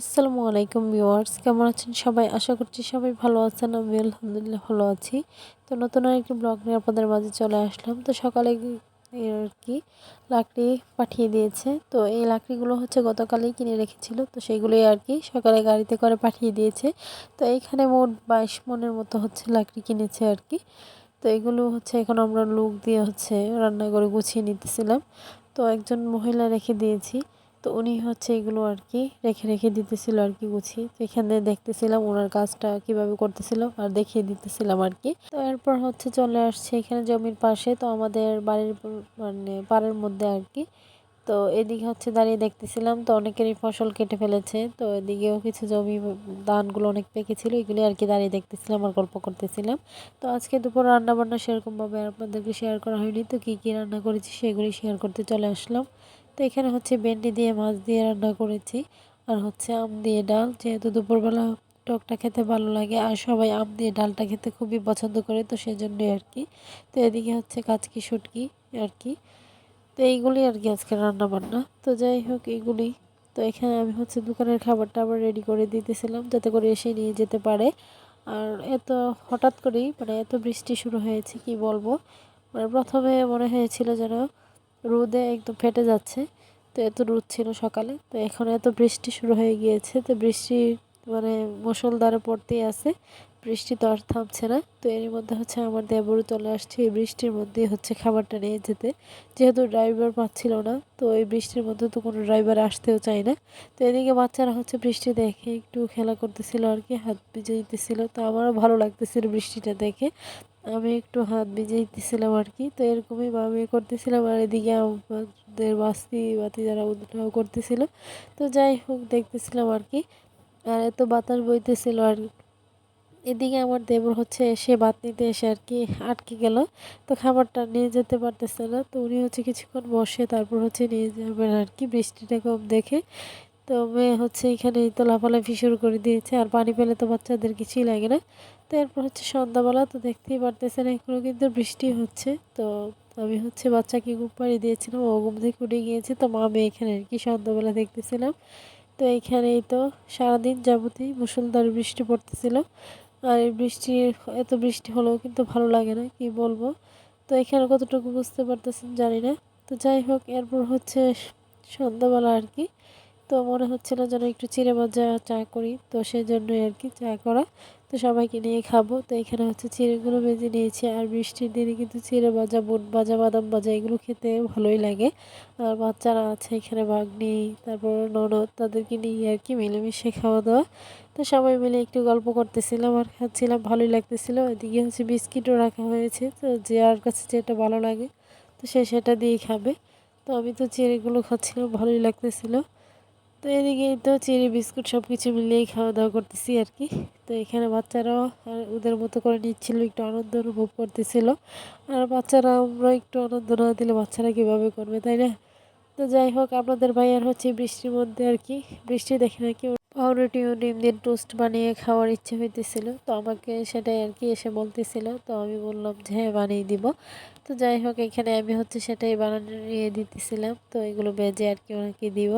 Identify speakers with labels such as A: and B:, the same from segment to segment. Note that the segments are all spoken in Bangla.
A: আসসালামু আলাইকুম ভিউয়ার্স, কেমন আছেন সবাই? আশা করছি সবাই ভালো আছেন, আমি আলহামদুলিল্লাহ ভালো আছি। তো নতুন আরেকটি ব্লগ নিয়ে আপনাদের মাঝে চলে আসলাম। তো সকালে আর কি, লাকড়ি পাঠিয়ে দিয়েছে। তো এই লাকড়িগুলো হচ্ছে গতকালেই কিনে রেখেছিল। তো সেইগুলোই আর কি সকালে গাড়িতে করে পাঠিয়ে দিয়েছে। তো এইখানে মোট বাইশ মনের মতো হচ্ছে লাকড়ি কিনেছে আর কি। তো এগুলো হচ্ছে এখন আমরা লোক দিয়ে হচ্ছে রান্না করে গুছিয়ে নিতেছিলাম। তো একজন মহিলা রেখে দিয়েছি। তো উনি হচ্ছে এগুলো আর কি রেখে রেখে দিতেছিল আর কি গুছিয়ে। এখানে দেখতেছিলাম ওনার কাজটা কীভাবে করতেছিল আর দেখিয়ে দিতেছিলাম আর কি। তো এরপর হচ্ছে চলে আসছে এখানে জমির পাশে, তো আমাদের বাড়ির মানে পাড়ের মধ্যে আর কি। তো এদিকে হচ্ছে দাঁড়িয়ে দেখতেছিলাম, তো অনেকেরই ফসল কেটে ফেলেছে। তো এদিকেও কিছু জমি, ধানগুলো অনেক পেকেছিল এগুলি আর কি দাঁড়িয়ে দেখতেছিলাম আর গল্প করতেছিলাম। তো আজকে দুপুর রান্না বান্না সেরকমভাবে আপনাদেরকে শেয়ার করা হয়নি। তো কী কী রান্না করেছি সেগুলি শেয়ার করতে চলে আসলাম। তো এখানে হচ্ছে ভেন্ডি দিয়ে, মাছ দিয়ে রান্না করেছি। আর হচ্ছে আম দিয়ে ডাল, যেহেতু দুপুরবেলা টকটা খেতে ভালো লাগে, আর সবাই আম দিয়ে ডালটা খেতে খুবই পছন্দ করে, তো সেজন্যই আর কি। তো এদিকে হচ্ছে কাচকি, শুটকি আর কি। তো এইগুলি আর কি আজকে রান্না বান্না তো যাই হোক, এইগুলি। তো এখানে আমি হচ্ছে দোকানের খাবারটা আবার রেডি করে দিতেছিলাম, যাতে করে এসে নিয়ে যেতে পারে। আর এত হঠাৎ করেই মানে এত বৃষ্টি শুরু হয়েছে, কি বলব? মানে প্রথমে মনে হয়েছিল যেন রোদে একদম ফেটে যাচ্ছে। তো এত রোদ ছিল সকালে। তো এখন এত বৃষ্টি শুরু হয়ে গিয়েছে। তো বৃষ্টি মানে মুসলধারে পড়তেই আছে। বৃষ্টি তো আর থামছে না। তো এর মধ্যে হচ্ছে আমার দেবরও চলে আসছে। এই বৃষ্টির মধ্যে হচ্ছে খাবারটা নিয়ে যেতে। যেহেতু ড্রাইভার পাচ্ছিল না, তো এই বৃষ্টির মধ্যে তো কোনো ড্রাইভার আসতেও চায় না। তো এদিকে বাচ্চারা হচ্ছে বৃষ্টি দেখে একটু খেলা করতেছিল আর কি, হাত ভিজে দিতেছিল। তো আমারও ভালো লাগতেছিল বৃষ্টিটা দেখে। আমি একটু হাত ভিজে দিতেছিলাম আর কি, তো এরকমই আমি করতেছিলাম আর এদিকে আমাদের বাস্তি বাতি যারা ওটাও করতেছিল। তো যাই হোক, দেখতেছিলাম আর কি। আর এত বাতাস বইতেছিল আর এদিকে আমার দেবর হচ্ছে এসে বাত নিতে এসে আর কি আটকে গেল, তো খাবারটা নিয়ে যেতে পারতেছে না। তো উনি হচ্ছে কিছুক্ষণ বসে, তারপর হচ্ছে নিয়ে যাবেন আর কি বৃষ্টিটা কম দেখে। তো মেয়ে হচ্ছে এখানে তো লাফালাফি শুরু করে দিয়েছে আর পানি পেলে তো বাচ্চাদের কিছুই লাগে না। তো এরপর হচ্ছে সন্ধ্যাবেলা তো দেখতেই পারতেছেন এখনও কিন্তু বৃষ্টি হচ্ছে। তো আমি হচ্ছে বাচ্চাকে ঘুম পাড়িয়ে দিয়েছিলাম, ও ঘুম থেকে উঠে গিয়েছে। তো মা আমি এখানে আর কি সন্ধ্যাবেলা দেখতেছিলাম। তো এখানেই তো সারাদিন যাবতীয় মুসলধারে বৃষ্টি পড়তেছিল। আর এই বৃষ্টি, এত বৃষ্টি হলেও কিন্তু ভালো লাগে না, কি বলব? তো এখানে কতটুকু বুঝতে পারতেছেন জানি না। তো যাই হোক, এরপর হচ্ছে সন্ধ্যাবেলা আর কি তো মনে হচ্ছিল যেন একটু চিড়ে ভাজা চা করি। তো সেই জন্যই আর কি চা করা। তো সবাইকে নিয়ে খাব। তো এখানে হচ্ছে চিড়েগুলো ভেজে নিয়েছি আর বৃষ্টির দিনে কিন্তু চিড়ে ভাজা বুট ভাজা, বাদাম ভাজা এগুলো খেতে ভালোই লাগে। আর বাচ্চারা আছে এখানে বাগনি তারপর ননদ, তাদেরকে নিয়ে আর কি মিলেমিশে খাওয়া দাওয়া। তো সবাই মিলে একটু গল্প করতেছিলাম আর খাচ্ছিলাম, ভালোই লাগতেছিল। এদিকে হচ্ছে বিস্কিটও রাখা হয়েছে। তো যে আর কাছে যেটা ভালো লাগে, তো সে সেটা দিয়েই খাবে। তো আমি তো চিড়েগুলো খাচ্ছিলাম, ভালোই লাগতেছিলো। তো এদিকে তো চেরি বিস্কুট সব কিছু মিলিয়েই খাওয়া দাওয়া করতেছি আর কি তো এখানে বাচ্চারাও ওদের মতো করে নিচ্ছিল, একটু আনন্দ অনুভব করতেছিল। আর বাচ্চারা, আমরা একটু আনন্দ না দিলে বাচ্চারা কীভাবে করবে, তাই না? তো যাই হোক, আপনাদের ভাইয়ার হচ্ছে বৃষ্টির মধ্যে আর কি বৃষ্টি দেখে নাকি পাউরুটি ও ডিম দিয়ে টোস্ট বানিয়ে খাওয়ার ইচ্ছে হইতেছিল। তো আমাকে সেটাই আর কি এসে বলতেছিল, তো আমি বললাম যে হ্যাঁ বানিয়ে দিব। তো যাই হোক, এখানে আমি হচ্ছে সেটাই বানানো বানিয়ে দিতেছিলাম। তো এগুলো বেজে আর কি ওনাকে দিব।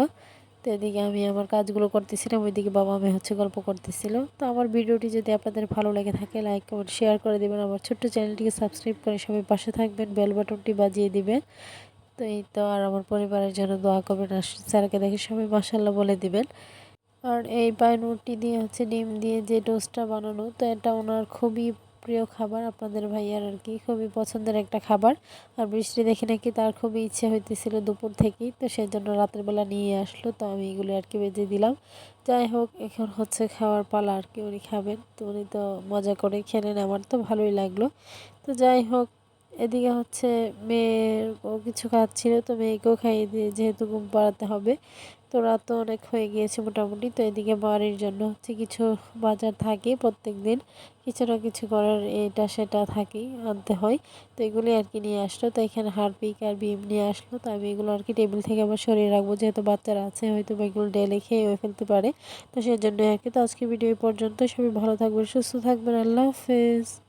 A: তো এদিকে আমি আমার কাজগুলো করতেছিলাম, ওইদিকে বাবা আমি হচ্ছে গল্প করতেছিল। তো আমার ভিডিওটি যদি আপনাদের ভালো লেগে থাকে, লাইক, কমেন্ট, শেয়ার করে দেবেন। আমার ছোট্ট চ্যানেলটিকে সাবস্ক্রাইব করে সবাই পাশে থাকবেন, বেল বাটনটি বাজিয়ে দিবেন। তো এই তো, আর আমার পরিবারের জন্য দোয়া করবেন, আর স্যারকে দেখে সবাই মাসাল্লাহ বলে দিবেন। আর এই পায়নুটি দিয়ে হচ্ছে ডিম দিয়ে যে টোস্টটা বানানো, তো এটা ওনার খুবই প্রিয় খাবার আপনাদের ভাইয়ার আর কি, খুবই পছন্দের একটা খাবার। আর বৃষ্টি দেখে নাকি তার খুবই ইচ্ছে হইতেছিল দুপুর থেকেই, তো সেই জন্য রাতের বেলা নিয়ে আসলো, তো আমি এগুলো আর কি বেঁধে দিলাম। যাই হোক, এখন হচ্ছে খাওয়ার পালা আর কি, উনি খাবেন, তো উনি তো মজা করে খেলেন, আমার তো ভালোই লাগল। তো যাই হোক এদিকে হচ্ছে মেয়ের ও কিছু খাচ্ছিল তো মেয়েকেও খাইয়ে দিয়ে যেহেতু ঘুম পাড়াতে হবে, তো রাত তো অনেক হয়ে গিয়েছে মোটামুটি, তো এদিকে বাড়ির জন্য হচ্ছে কিছু বাজার থাকে প্রত্যেক দিন, কিছু না কিছু করার এটা সেটা থাকেই আনতে হয়, তো এগুলি আর কি নিয়ে আসলো, তো এখানে হারপিক আর বিম নিয়ে আসলো, তো আমি এগুলো আর কি টেবিল থেকে আবার সরিয়ে রাখব, যেহেতু বাচ্চারা আছে, হয়তো এগুলো ডেলে খেয়ে ফেলতে পারে, তো সেই জন্য আর কি, তো আজকে ভিডিও পর্যন্ত সবাই ভালো থাকবেন, সুস্থ থাকবেন, আল্লাহ হাফেজ।